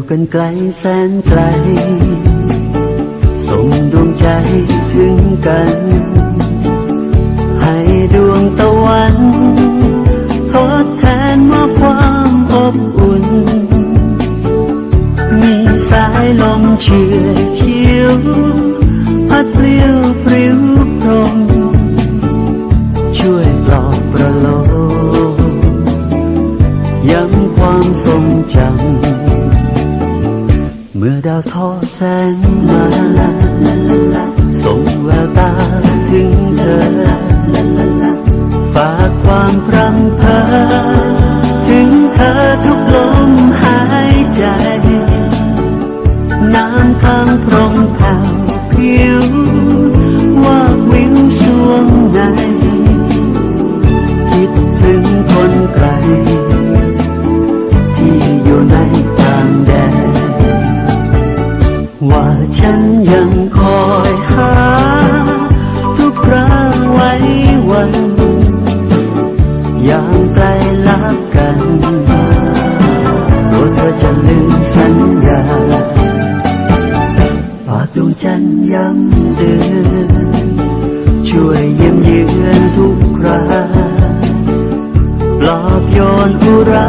อยู่กันไกลแสนไกล ส่งดวงใจถึงกัน ให้ดวงตะวันทดแทนว่าความอบอุ่น มีสายลมเชื่อเชิวพัดเปลี่ยวปลิว เมื่อดาวทอแสงมาส่งแววตาถึงเธอ ฝากความพรำ ว่าฉันยังคอยหา ทุกครั้งไว้วันอย่างใกล้ลับกันกลัวเธอจะลืมสัญญาฝากดวงจันทร์ย้ำเตือนช่วยเยี่ยมเยือนทุกคราปลอบโยนอุรา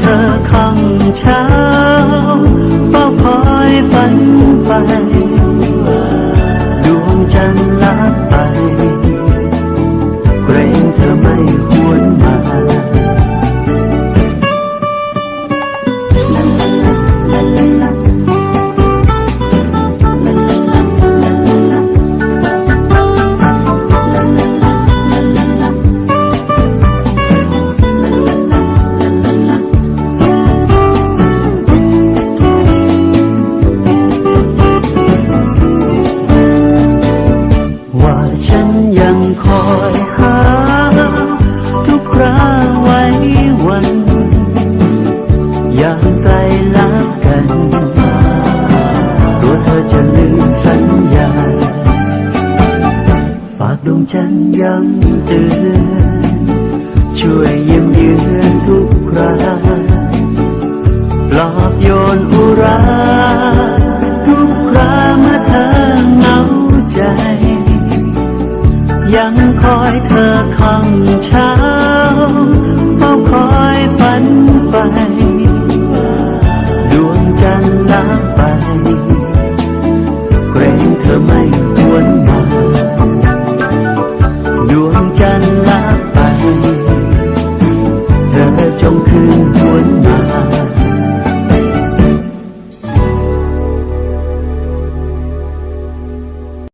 เธอคำเช้าเฝ้าคอยฝันไป นยังคอยหา ทุกคราไว้วันอย่างใกลลับกันกลัวเธอจะลืมสัญญา ฝากดวงจันทร์ย้ำเตือนช่วยเยี่ยมเยือนทุกคราปลอบโยนอุรา เธอคำเช้า